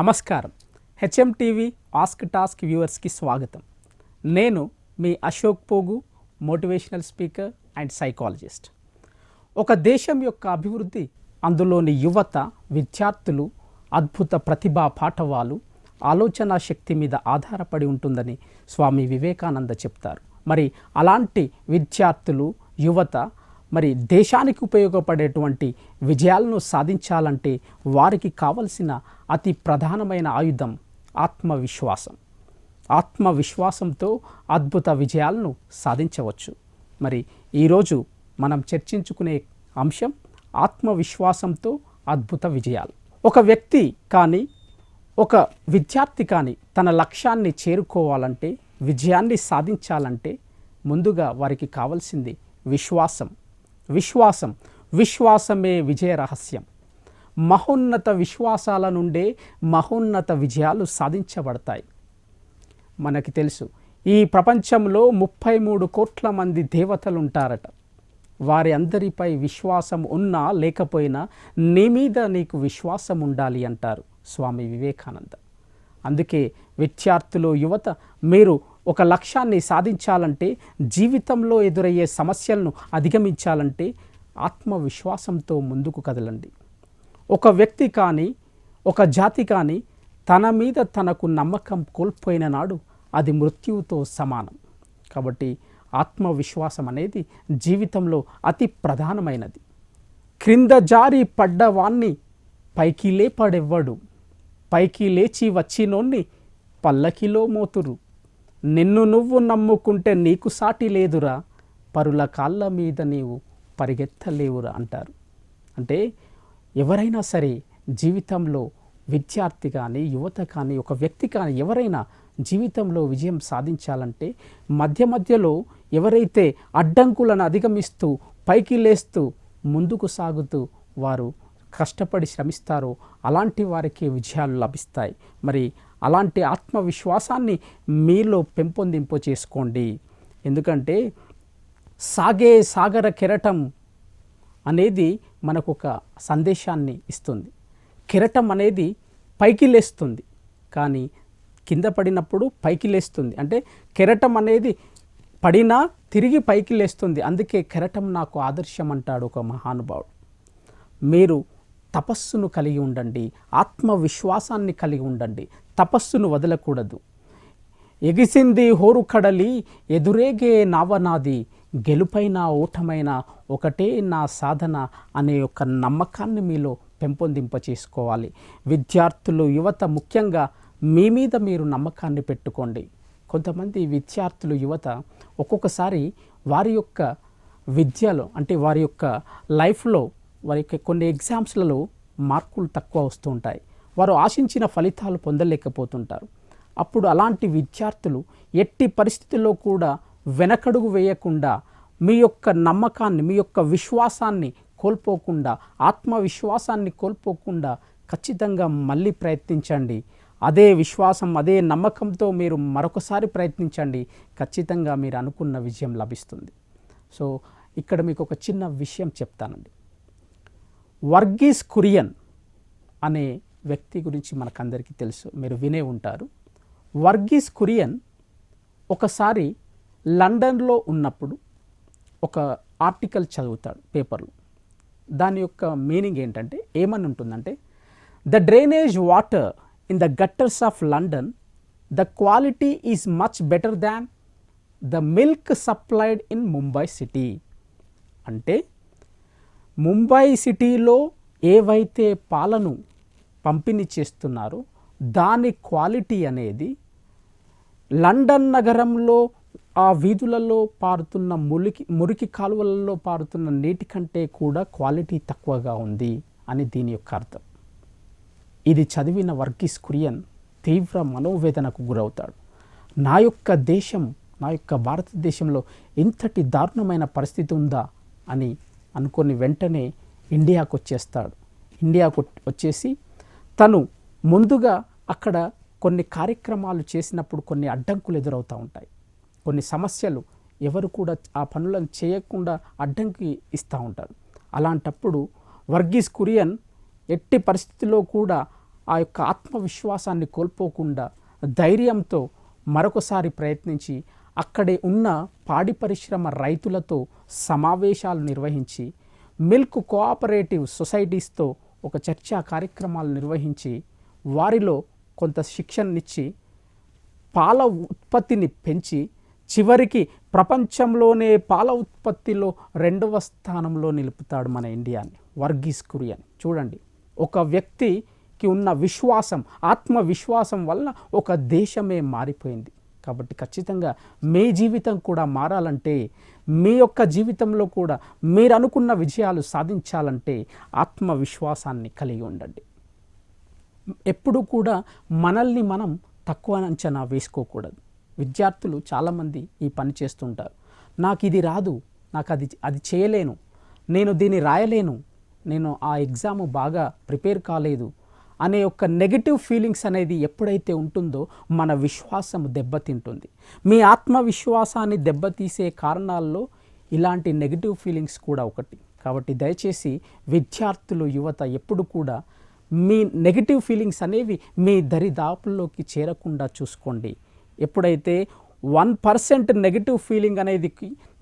నమస్కారం. HM TV ask task వ్యూవర్స్కి స్వాగతం. నేను మీ అశోక్ పోగు మోటివేషనల్ స్పీకర్ అండ్ సైకాలజిస్ట్. ఒక దేశం యొక్క అభివృద్ధి అందులోని యువత విద్యార్థులు అద్భుత ప్రతిభా పాఠవాలు ఆలోచన శక్తి మీద ఆధారపడి ఉంటుందని స్వామి వివేకానంద చెప్తారు. మరి అలాంటి విద్యార్థులు యువత మరి దేశానికి ఉపయోగపడేటువంటి విజయాలను సాధించాలంటే వారికి కావలసిన అతి ప్రధానమైన ఆయుధం ఆత్మవిశ్వాసం. ఆత్మవిశ్వాసంతో అద్భుత విజయాలను సాధించవచ్చు. మరి ఈరోజు మనం చర్చించుకునే అంశం ఆత్మవిశ్వాసంతో అద్భుత విజయాలు. ఒక వ్యక్తి కానీ ఒక విద్యార్థి కానీ తన లక్ష్యాన్ని చేరుకోవాలంటే విజయాన్ని సాధించాలంటే ముందుగా వారికి కావాల్సింది విశ్వాసం. విశ్వాసం. విశ్వాసమే విజయ రహస్యం. మహోన్నత విశ్వాసాల నుండే మహోన్నత విజయాలు సాధించబడతాయి. మనకి తెలుసు ఈ ప్రపంచంలో ముప్పై మూడు కోట్ల మంది దేవతలు ఉంటారట వారి అందరిపై విశ్వాసం ఉన్నా లేకపోయినా నీ మీద నీకు విశ్వాసం ఉండాలి అంటారు స్వామి వివేకానంద. అందుకే విద్యార్థులు యువత మీరు ఒక లక్ష్యాన్ని సాధించాలంటే జీవితంలో ఎదురయ్యే సమస్యలను అధిగమించాలంటే ఆత్మవిశ్వాసంతో ముందుకు కదలండి. ఒక వ్యక్తి కానీ ఒక జాతి కానీ తన మీద తనకు నమ్మకం కోల్పోయిన నాడు అది మృత్యువుతో సమానం. కాబట్టి ఆత్మవిశ్వాసం అనేది జీవితంలో అతి ప్రధానమైనది. క్రింద జారి పడ్డవాణ్ణి పైకి లేపడెవ్వడు. పైకి లేచి వచ్చినోన్ని పల్లకిలో మోతురు. నిన్ను నువ్వు నమ్ముకుంటే నీకు సాటి లేదురా. పరుల కాళ్ళ మీద నీవు పరిగెత్తలేవురా అంటారు. అంటే ఎవరైనా సరే జీవితంలో విద్యార్థి కానీ యువత కానీ ఒక వ్యక్తి కానీ ఎవరైనా జీవితంలో విజయం సాధించాలంటే మధ్య మధ్యలో ఎవరైతే అడ్డంకులను అధిగమిస్తూ పైకి లేస్తూ ముందుకు సాగుతూ వారు కష్టపడి శ్రమిస్తారో అలాంటి వారికి విజయాలు లభిస్తాయి. మరి అలాంటి ఆత్మవిశ్వాసాన్ని మీలో పెంపొందింపు చేసుకోండి. ఎందుకంటే సాగే సాగర కెరటం అనేది మనకు ఒక సందేశాన్ని ఇస్తుంది. కెరటం అనేది పైకి లేస్తుంది. కానీ కింద పడినప్పుడు పైకి లేస్తుంది. అంటే కెరటం అనేది పడినా తిరిగి పైకి లేస్తుంది. అందుకే కెరటం నాకు ఆదర్శం అంటాడు ఒక మహానుభావుడు. మీరు తపస్సును కలిగి ఉండండి ఆత్మవిశ్వాసాన్ని కలిగి ఉండండి తపస్సును వదలకూడదు. ఎగిసింది హోరు కడలి ఎదురేగే నావనాది గెలుపైన ఓటమైన ఒకటే నా సాధన అనే ఒక నమ్మకాన్ని మీలో పెంపొందింప చేసుకోవాలి విద్యార్థులు యువత ముఖ్యంగా మీ మీద మీరు నమ్మకాన్ని పెట్టుకోండి. కొంతమంది విద్యార్థులు యువత ఒక్కొక్కసారి వారి యొక్క విద్యలో అంటే వారి యొక్క లైఫ్లో వారికి కొన్ని ఎగ్జామ్స్లలో మార్కులు తక్కువ వస్తూ ఉంటాయి. వారు ఆశించిన ఫలితాలు పొందలేకపోతుంటారు. అప్పుడు అలాంటి విద్యార్థులు ఎట్టి పరిస్థితుల్లో కూడా వెనకడుగు వేయకుండా మీ యొక్క నమ్మకాన్ని మీ యొక్క విశ్వాసాన్ని కోల్పోకుండా ఆత్మవిశ్వాసాన్ని కోల్పోకుండా ఖచ్చితంగా మళ్ళీ ప్రయత్నించండి. అదే విశ్వాసం అదే నమ్మకంతో మీరు మరొకసారి ప్రయత్నించండి. ఖచ్చితంగా మీరు అనుకున్న విజయం లభిస్తుంది. సో ఇక్కడ మీకు ఒక చిన్న విషయం చెప్తానండి. వర్గీస్ కురియన్ అనే వ్యక్తి గురించి మనకందరికీ తెలుసు. మీరు వినే ఉంటారు. వర్గీస్ కురియన్ ఒకసారి లండన్లో ఉన్నప్పుడు ఒక ఆర్టికల్ చదువుతాడు పేపర్లో. దాని యొక్క మీనింగ్ ఏంటంటే ఏమని ఉంటుందంటే the drainage water in the gutters of London the quality is much better than the milk supplied in Mumbai city. అంటే ముంబై సిటీలో ఏవైతే పాలను పంపిణీ చేస్తున్నారో దాని క్వాలిటీ అనేది లండన్ నగరంలో ఆ వీధులలో పారుతున్న మురికి మురికి కాలువలలో పారుతున్న నీటి కంటే కూడా క్వాలిటీ తక్కువగా ఉంది అని దీని యొక్క అర్థం. ఇది చదివిన వర్గీస్ కురియన్ తీవ్ర మనోవేదనకు గురవుతాడు. నా యొక్క దేశం నా యొక్క భారతదేశంలో ఇంతటి దారుణమైన పరిస్థితి ఉందా అని అనుకొని వెంటనే ఇండియాకు వచ్చేస్తాడు. ఇండియాకు వచ్చేసి తను ముందుగా అక్కడ కొన్ని కార్యక్రమాలు చేసినప్పుడు కొన్ని అడ్డంకులు ఎదురవుతూ ఉంటాయి. కొన్ని సమస్యలు ఎవరు కూడా ఆ పనులను చేయకుండా అడ్డంకి ఇస్తూ ఉంటారు. అలాంటప్పుడు వర్గీస్ కురియన్ ఎట్టి పరిస్థితిలో కూడా ఆ యొక్క ఆత్మవిశ్వాసాన్ని కోల్పోకుండా ధైర్యంతో మరొకసారి ప్రయత్నించి అక్కడే ఉన్న పాడి పరిశ్రమ రైతులతో సమావేశాలు నిర్వహించి మిల్క్ కోఆపరేటివ్ సొసైటీస్తో ఒక చర్చా కార్యక్రమాలు నిర్వహించి వారిలో కొంత శిక్షణనిచ్చి పాల ఉత్పత్తిని పెంచి చివరికి ప్రపంచంలోనే పాల ఉత్పత్తిలో రెండవ స్థానంలో నిలుపుతాడు మన ఇండియాని వర్గీస్ కురియన్. చూడండి ఒక వ్యక్తికి ఉన్న విశ్వాసం ఆత్మవిశ్వాసం వల్ల ఒక దేశమే మారిపోయింది. కాబట్టి ఖచ్చితంగా మీ జీవితం కూడా మారాలంటే మీ యొక్క జీవితంలో కూడా మీరు అనుకున్న విజయాలు సాధించాలంటే ఆత్మవిశ్వాసాన్ని కలిగి ఉండండి. ఎప్పుడు కూడా మనల్ని మనం తక్కువ అంచనా వేసుకోకూడదు. విద్యార్థులు చాలామంది ఈ పని చేస్తుంటారు. నాకు ఇది రాదు నాకు అది అది చేయలేను నేను దీన్ని రాయలేను నేను ఆ ఎగ్జామ్ బాగా ప్రిపేర్ కాలేదు అనే యొక్క నెగిటివ్ ఫీలింగ్స్ అనేది ఎప్పుడైతే ఉంటుందో మన విశ్వాసం దెబ్బతింటుంది. మీ ఆత్మవిశ్వాసాన్ని దెబ్బతీసే కారణాల్లో ఇలాంటి నెగిటివ్ ఫీలింగ్స్ కూడా ఒకటి. కాబట్టి దయచేసి విద్యార్థులు యువత ఎప్పుడు కూడా మీ నెగిటివ్ ఫీలింగ్స్ అనేవి మీ దరిదాపుల్లోకి చేరకుండా చూసుకోండి. ఎప్పుడైతే వన్ పర్సెంట్ నెగిటివ్ ఫీలింగ్ అనేది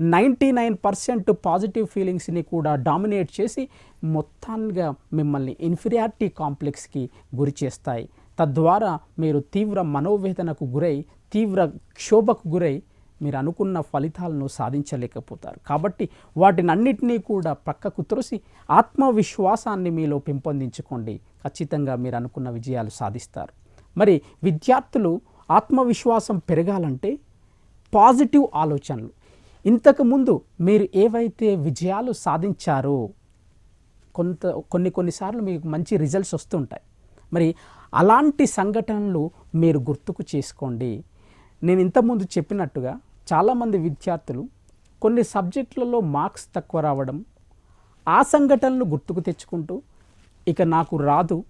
నైంటీ నైన్ పర్సెంట్ పాజిటివ్ ఫీలింగ్స్ని కూడా డామినేట్ చేసి మొత్తంగా మిమ్మల్ని ఇన్ఫీరియారిటీ కాంప్లెక్స్కి గురి చేస్తాయి. తద్వారా మీరు తీవ్ర మనోవేదనకు గురై తీవ్ర క్షోభకు గురై మీరు అనుకున్న ఫలితాలను సాధించలేకపోతారు. కాబట్టి వాటినన్నిటినీ కూడా పక్కకు త్రోసి ఆత్మవిశ్వాసాన్ని మీలో పెంపొందించుకోండి. ఖచ్చితంగా మీరు అనుకున్న విజయాలు సాధిస్తారు. మరి విద్యార్థులు ఆత్మవిశ్వాసం పెరగాలంటే పాజిటివ్ ఆలోచనలు. ఇంతకుముందు మీరు ఏవైతే విజయాలు సాధించారో కొంత కొన్ని కొన్నిసార్లు మీకు మంచి రిజల్ట్స్ వస్తుంటాయి మరి అలాంటి సంఘటనలు మీరు గుర్తుకు చేసుకోండి. నేను ఇంతకుముందు చెప్పినట్టుగా చాలామంది విద్యార్థులు కొన్ని సబ్జెక్టులలో మార్క్స్ తక్కువ రావడం ఆ సంఘటనలు గుర్తుకు తెచ్చుకుంటూ ఇక నాకు రాదు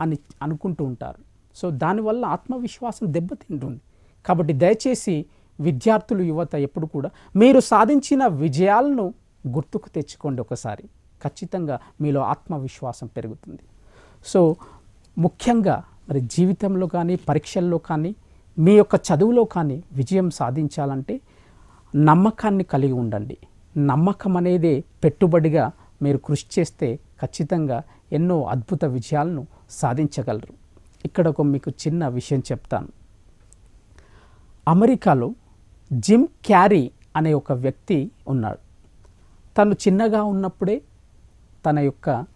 అని అనుకుంటూ ఉంటారు. సో దానివల్ల ఆత్మవిశ్వాసం దెబ్బతింటుంది. కాబట్టి దయచేసి విద్యార్థులు యువత ఎప్పుడు కూడా మీరు సాధించిన విజయాలను గుర్తుకు తెచ్చుకోండి ఒకసారి. ఖచ్చితంగా మీలో ఆత్మవిశ్వాసం పెరుగుతుంది. సో ముఖ్యంగా మరి జీవితంలో కానీ పరీక్షల్లో కానీ మీ యొక్క చదువులో కానీ విజయం సాధించాలంటే నమ్మకాన్ని కలిగి ఉండండి. నమ్మకం అనేదే పెట్టుబడిగా మీరు కృషి చేస్తే ఖచ్చితంగా ఎన్నో అద్భుత విజయాలను సాధించగలరు. ఇక్కడ ఒక మీకు చిన్న విషయం చెప్తాను. అమెరికాలో జిమ్ క్యారీ అనే ఒక వ్యక్తి ఉన్నాడు. తను చిన్నగా ఉన్నప్పుడే తన యొక్క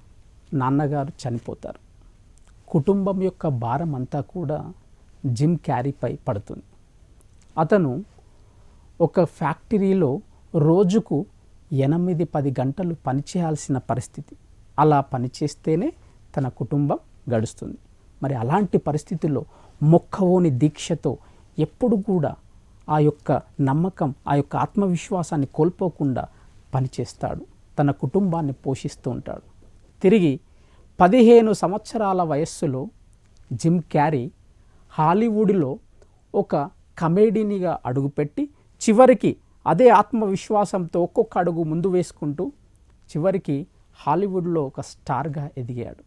నాన్నగారు చనిపోతారు. కుటుంబం యొక్క భారం అంతా కూడా జిమ్ క్యారీపై పడుతుంది. అతను ఒక ఫ్యాక్టరీలో రోజుకు ఎనిమిది పది గంటలు పనిచేయాల్సిన పరిస్థితి. అలా పనిచేస్తేనే తన కుటుంబం గడుస్తుంది. మరి అలాంటి పరిస్థితుల్లో మొక్కవోని దీక్షతో ఎప్పుడు కూడా ఆ యొక్క నమ్మకం ఆ యొక్క ఆత్మవిశ్వాసాన్ని కోల్పోకుండా పనిచేస్తాడు. తన కుటుంబాన్ని పోషిస్తూ ఉంటాడు. తిరిగి పదిహేను సంవత్సరాల వయస్సులో జిమ్ క్యారీ హాలీవుడ్లో ఒక కమేడీనిగా అడుగుపెట్టి చివరికి అదే ఆత్మవిశ్వాసంతో ఒక్కొక్క అడుగు ముందు వేసుకుంటూ చివరికి హాలీవుడ్లో ఒక స్టార్గా ఎదిగాడు.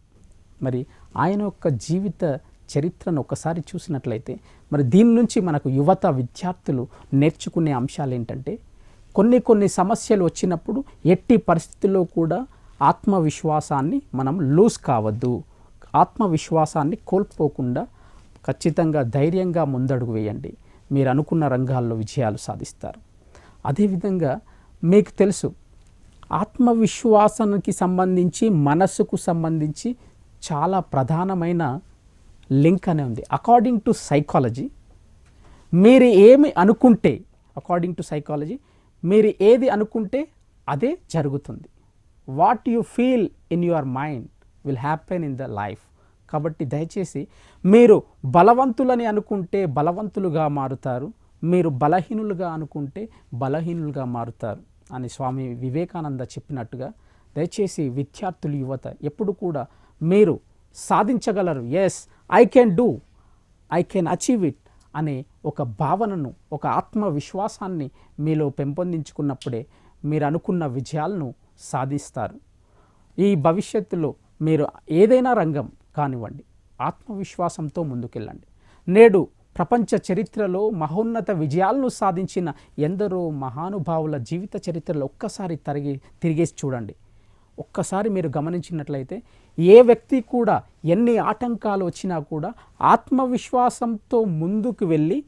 మరి ఆయన యొక్క జీవిత చరిత్రను ఒకసారి చూసినట్లయితే మరి దీని నుంచి మనకు యువత విద్యార్థులు నేర్చుకునే అంశాలు ఏంటంటే కొన్ని కొన్ని సమస్యలు వచ్చినప్పుడు ఎట్టి పరిస్థితుల్లో కూడా ఆత్మవిశ్వాసాన్ని మనం లూజ్ కావద్దు. ఆత్మవిశ్వాసాన్ని కోల్పోకుండా ఖచ్చితంగా ధైర్యంగా ముందడుగు వేయండి. మీరు అనుకున్న రంగాల్లో విజయాలు సాధిస్తారు. అదేవిధంగా మీకు తెలుసు ఆత్మవిశ్వాసానికి సంబంధించి మనసుకు సంబంధించి చాలా ప్రధానమైన లింక్ అనే ఉంది. అకార్డింగ్ టు సైకాలజీ మీరు ఏమి అనుకుంటే అకార్డింగ్ టు సైకాలజీ మీరు ఏది అనుకుంటే అదే జరుగుతుంది. What you feel in your mind will happen in the life కాబట్టి దయచేసి మీరు బలవంతులని అనుకుంటే బలవంతులుగా మారుతారు. మీరు బలహీనులుగా అనుకుంటే బలహీనులుగా మారుతారు అని స్వామి వివేకానంద చెప్పినట్టుగా దయచేసి విద్యార్థులు యువత ఎప్పుడు కూడా మీరు సాధించగలరు. Yes I can do I can achieve it అనే ఒక భావనను ఒక ఆత్మవిశ్వాసాన్ని మీలో పెంపొందించుకున్నప్పుడే మీరు అనుకున్న విజయాలను సాధిస్తారు. ఈ భవిష్యత్తులో మీరు ఏదైనా రంగం కానివ్వండి ఆత్మవిశ్వాసంతో ముందుకెళ్ళండి. నేడు ప్రపంచ చరిత్రలో మహోన్నత విజయాలను సాధించిన ఎందరో మహానుభావుల జీవిత చరిత్రలో ఒక్కసారి తరిగి తిరిగేసి చూడండి. ఒక్కసారి మీరు గమనించినట్లయితే ఏ వ్యక్తి కూడా ఎన్ని ఆటంకాలు వచ్చినా కూడా ఆత్మవిశ్వాసంతో ముందుకు వెళ్ళి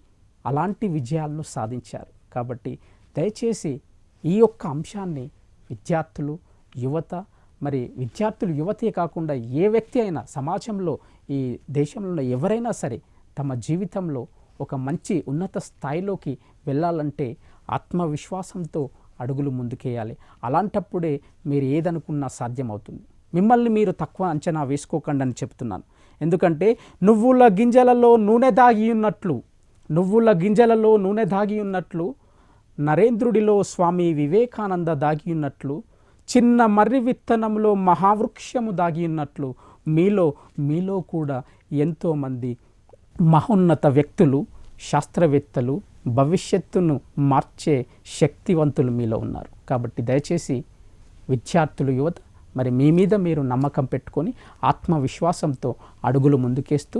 అలాంటి విజయాలను సాధించారు. కాబట్టి దయచేసి ఈ యొక్క అంశాన్ని విద్యార్థులు యువత మరి విద్యార్థులు యువతే కాకుండా ఏ వ్యక్తి అయినా సమాజంలో ఈ దేశంలో ఎవరైనా సరే తమ జీవితంలో ఒక మంచి ఉన్నత స్థాయిలోకి వెళ్ళాలంటే ఆత్మవిశ్వాసంతో అడుగులు ముందుకేయాలి. అలాంటప్పుడే మీరు ఏదనుకున్నా సాధ్యమవుతుంది. మిమ్మల్ని మీరు తక్కువ అంచనా వేసుకోకండి అని చెప్తున్నాను. ఎందుకంటే నువ్వుల గింజలలో నూనె దాగి ఉన్నట్లు నువ్వుల గింజలలో నూనె దాగి ఉన్నట్లు నరేంద్రుడిలో స్వామి వివేకానంద దాగి ఉన్నట్లు చిన్న మర్రి విత్తనంలో మహావృక్షము దాగి ఉన్నట్లు మీలో మీలో కూడా ఎంతోమంది మహోన్నత వ్యక్తులు శాస్త్రవేత్తలు భవిష్యత్తును మార్చే శక్తివంతులు మీలో ఉన్నారు. కాబట్టి దయచేసి విద్యార్థులు యువత మరి మీ మీద మీరు నమ్మకం పెట్టుకొని ఆత్మవిశ్వాసంతో అడుగులు ముందుకేస్తూ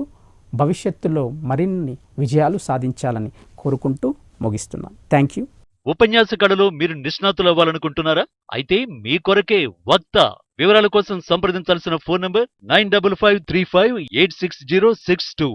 భవిష్యత్తులో మరిన్ని విజయాలు సాధించాలని కోరుకుంటూ ముగిస్తున్నాను థ్యాంక్ యూ. ఉపన్యాస కళలో మీరు నిష్ణాతులు అవ్వాలనుకుంటున్నారా అయితే మీ కొరకే వక్త వివరాల కోసం సంప్రదించాల్సిన phone number nine double five three five eight six zero six two.